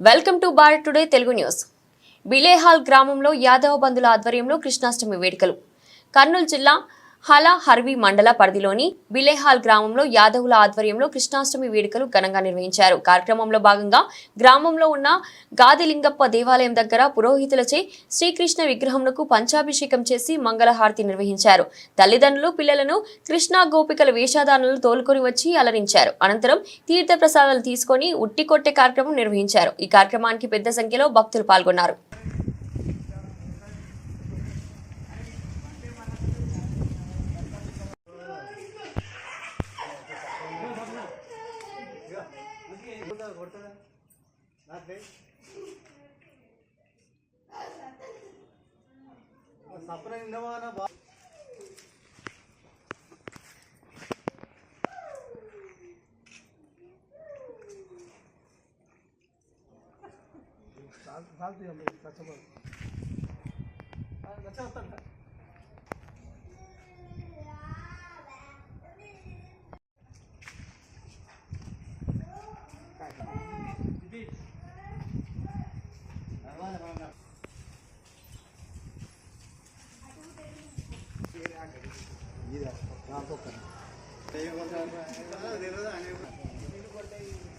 Welcome to Bharat today Telugu news. Bilehal గ్రామంలో యాదవ బంధుల ఆధ్వర్యంలో కృష్ణాష్టమి వేడుకలు. కర్నూలు జిల్లా హలా హర్వి మండల పరిధిలోని బిలేహాల్ గ్రామంలో యాదవుల ఆధ్వర్యంలో కృష్ణాష్టమి వేడుకలు ఘనంగా నిర్వహించారు. కార్యక్రమంలో భాగంగా గ్రామంలో ఉన్న గాదిలింగప్ప దేవాలయం దగ్గర పురోహితులచే శ్రీకృష్ణ విగ్రహంకు పంచాభిషేకం చేసి మంగళహారతి నిర్వహించారు. తల్లిదండ్రులు పిల్లలను కృష్ణా గోపికల వేషధారణలు తోలుకొని వచ్చి అలరించారు. అనంతరం తీర్థ ప్రసాదాలు తీసుకొని ఉట్టి కొట్టే కార్యక్రమం నిర్వహించారు. ఈ కార్యక్రమానికి పెద్ద సంఖ్యలో భక్తులు పాల్గొన్నారు. సపన ఇండమాన బా ఒక్కొక్కరు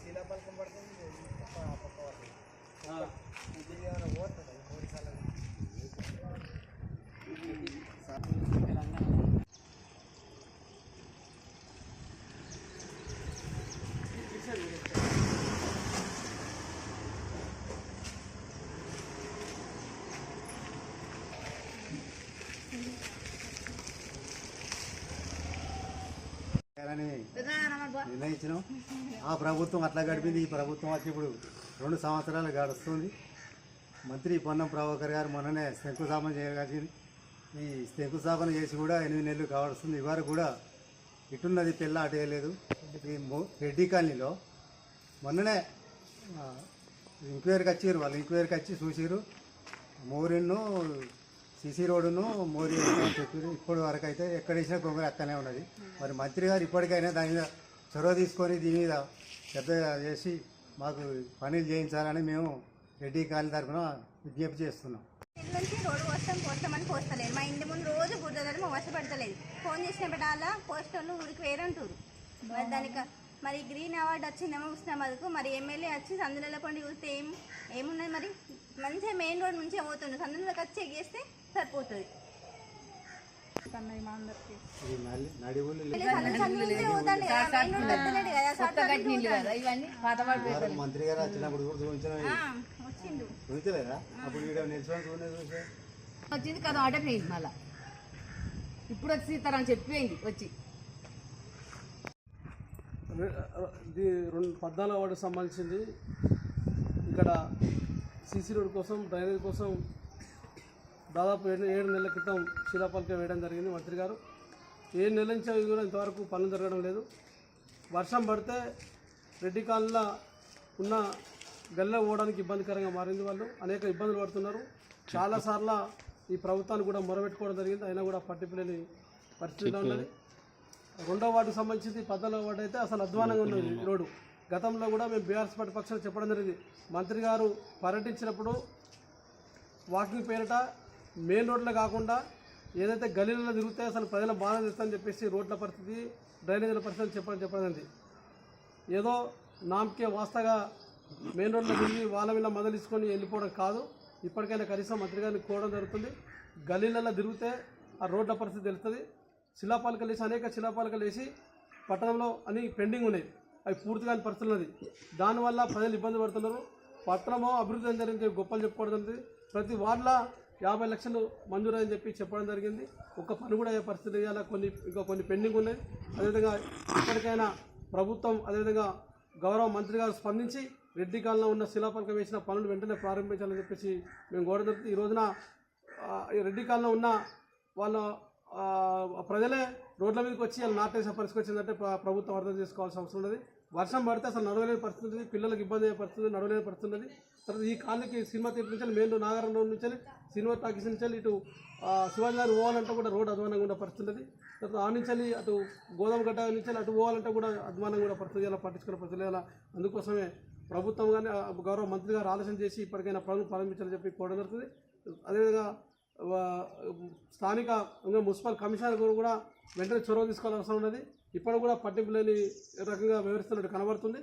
శిలాపల్కం పడుతుంది చేయాలని నిర్ణయించినాం. ఆ ప్రభుత్వం అట్లా గడిపింది ఈ ప్రభుత్వం వచ్చి ఇప్పుడు రెండు సంవత్సరాలు గడుస్తుంది. మంత్రి పొన్నం ప్రభాకర్ గారు మొన్ననే శంకుస్థాపన చేయగలిగింది ఈ శంకుస్థాపన చేసి కూడా ఎనిమిది నెలలు కావస్తుంది ఇవారు కూడా ఇటున్నది పిల్ల అటు వేయలేదు. ఈ రెడ్డి కాలనీలో మొన్ననే ఆ, ఎంక్వైరీకి వచ్చారు వాళ్ళు. ఎంక్వైరీకి వచ్చి చూసిరు మోరిన్ను సిసి రోడ్డును మోరీ అని చెప్పి ఇప్పటి వరకు అయితే ఎక్కడ వేసినా కొంగరు అక్కనే ఉన్నది. మరి మంత్రి గారు ఇప్పటికైనా దాని మీద చొరవ తీసుకొని దీని మీద పెద్ద చేసి మాకు పనులు చేయించాలని మేము రెడ్డి కాలనీ తరఫున విజ్ఞప్తి చేస్తున్నాం. ఇంటి నుంచి రోడ్డు పోస్తాం పోస్తామని పోస్తలేదు. మా ఇంటి ముందు రోజు గుడ్డదని మా ఫోన్ చేసిన పెట్టాలా పోస్ట్ వాళ్ళు ఊరికి వేరంటారు మరి దానికి మరి గ్రీన్ అవార్డు వచ్చిందేమో ఉస్నాబాద్కు. మరి ఎమ్మెల్యే వచ్చి సందులలో పండి చూస్తే ఏం ఏమున్నది మరి? మంచిగా మెయిన్ రోడ్ నుంచే పోతుండు. సందులోకి వచ్చి ఎగేస్తే సరిపోతుంది. మంత్రి గారు వచ్చినప్పుడు వచ్చింది కదా ఆర్డర్ పోయింది మళ్ళా. ఇప్పుడు వచ్చి సీతారాం చెప్పిపోయింది వచ్చి. ఇది రెండు పద్నాలుగు వార్డుకు సంబంధించింది ఇక్కడ సీసీ రోడ్ కోసం డ్రైనేజ్ కోసం దాదాపు ఏడు ఏడు నెలల క్రితం శిలాపలక వేయడం జరిగింది మంత్రి గారు. ఏడు నెలల నుంచి అవి కూడా ఇంతవరకు పనులు జరగడం లేదు. వర్షం పడితే రెడ్డి కాలనీలో ఉన్న గల్ల పోవడానికి ఇబ్బందికరంగా మారింది వాళ్ళు. అనేక ఇబ్బందులు పడుతున్నారు. చాలాసార్లు ఈ ప్రభుత్వాన్ని కూడా మొరబెట్టుకోవడం జరిగింది. అయినా కూడా పట్టింపులేని పరిస్థితిలో ఉన్నది. రెండో వార్డుకు సంబంధించి పద్నాలుగో వార్డు అయితే అసలు అధ్వానంగా ఉన్నది రోడ్డు. గతంలో కూడా మేము బీఆర్ఎస్ పార్టీ పక్షాలు చెప్పడం జరిగింది. మంత్రి గారు పర్యటించినప్పుడు వాకింగ్ పేరిట మెయిన్ రోడ్లో కాకుండా ఏదైతే గలీలలో తిరిగితే అసలు ప్రజల బాధ తెస్తామని చెప్పేసి రోడ్ల పరిస్థితి డ్రైనేజీల పరిస్థితి చెప్పడం చెప్పడం జరిగింది. ఏదో నామకే వాస్తగా మెయిన్ రోడ్లో తిరిగి వాళ్ళ వీళ్ళ మొదలుసుకొని వెళ్ళిపోవడం కాదు. ఇప్పటికైనా కనీసం మంత్రి గారిని కోవడం జరుగుతుంది. గలీలలో తిరిగితే ఆ రోడ్ల పరిస్థితి తెలుస్తుంది. శిలాపాలకలు వేసి అనేక శిలాపాలకలు వేసి పట్టణంలో అని పెండింగ్ ఉన్నాయి. అవి పూర్తిగా పరిస్థితులు ఉన్నది. దానివల్ల ప్రజలు ఇబ్బంది పడుతున్నారు. పట్టణమో అభివృద్ధి అని జరిగింది గొప్పలు చెప్పుకోవడం ప్రతి వార్డులో యాభై లక్షలు మంజూరు అని చెప్పి చెప్పడం జరిగింది. ఒక్క పని కూడా అయ్యే పరిస్థితి ఇవాళ కొన్ని ఇంకా కొన్ని పెండింగ్ ఉన్నాయి. అదేవిధంగా ఇప్పటికైనా ప్రభుత్వం అదేవిధంగా గౌరవ మంత్రి గారు స్పందించి రెడ్డి కాలంలో ఉన్న శిలాపలకం వేసిన పనులు వెంటనే ప్రారంభించాలని చెప్పేసి మేము కోరడం జరుగుతుంది. ఈ రోజున ఈ రెడ్డి కాలంలో ఉన్న వాళ్ళ ప్రజలే రోడ్ల మీదకి వచ్చి వాళ్ళు నాటేసే పరిస్థితి వచ్చిందంటే ప్రభుత్వం అర్థం చేసుకోవాల్సిన అవసరం ఉన్నది. వర్షం పడితే అసలు నడవలేని పరిస్థితి పిల్లలకు ఇబ్బంది అయ్యే పరిస్థితి నడవలేని పరిస్థితి ఉన్నది తర్వాత ఈ కాలనీకి సినిమా థియేటర్ నుంచి మెయిన్ నాగారం రోడ్ నుంచి సినిమా టాకీస్ నుంచి ఇటు ఆ, శివాజీ పోవాలంటే కూడా రోడ్ అధ్వానంగా ఉండే పరిస్థితి ఉన్నది తర్వాత ఆ నుంచి అటు గోదాం గడ్డ నుంచి అటు పోవాలంటే కూడా అధ్వానంగా కూడా పరిస్థితి ఇలా పట్టించుకునే పరిస్థితి ఇలా అందుకోసమే ప్రభుత్వం కానీ గౌరవ మంత్రి గారు ఆలోచన చేసి ఇప్పటికైనా పనులు ప్రారంభించాలని చెప్పి కోరడం జరుగుతుంది. అదేవిధంగా స్థానిక మున్సిపల్ కమిషనర్ గారు కూడా వెంటనే చొరవ తీసుకోవాల్సిన అవసరం ఉన్నది. ఇప్పుడు కూడా పట్టింపు లేని రకంగా వివరిస్తున్నట్టు కనబడుతుంది.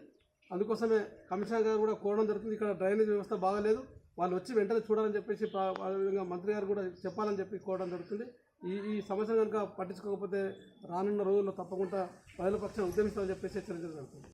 అందుకోసమే కమిషనర్ గారు కూడా కోరడం జరుగుతుంది. ఇక్కడ డ్రైనేజ్ వ్యవస్థ బాగాలేదు. వాళ్ళు వచ్చి వెంటనే చూడాలని చెప్పేసి విధంగా మంత్రి గారు కూడా చెప్పాలని చెప్పి కోరడం జరుగుతుంది. ఈ ఈ సమస్య కనుక పట్టించుకోకపోతే రానున్న రోజుల్లో తప్పకుండా ప్రజల పక్షం ఉద్యమిస్తామని చెప్పేసి హెచ్చరించడం జరుగుతుంది.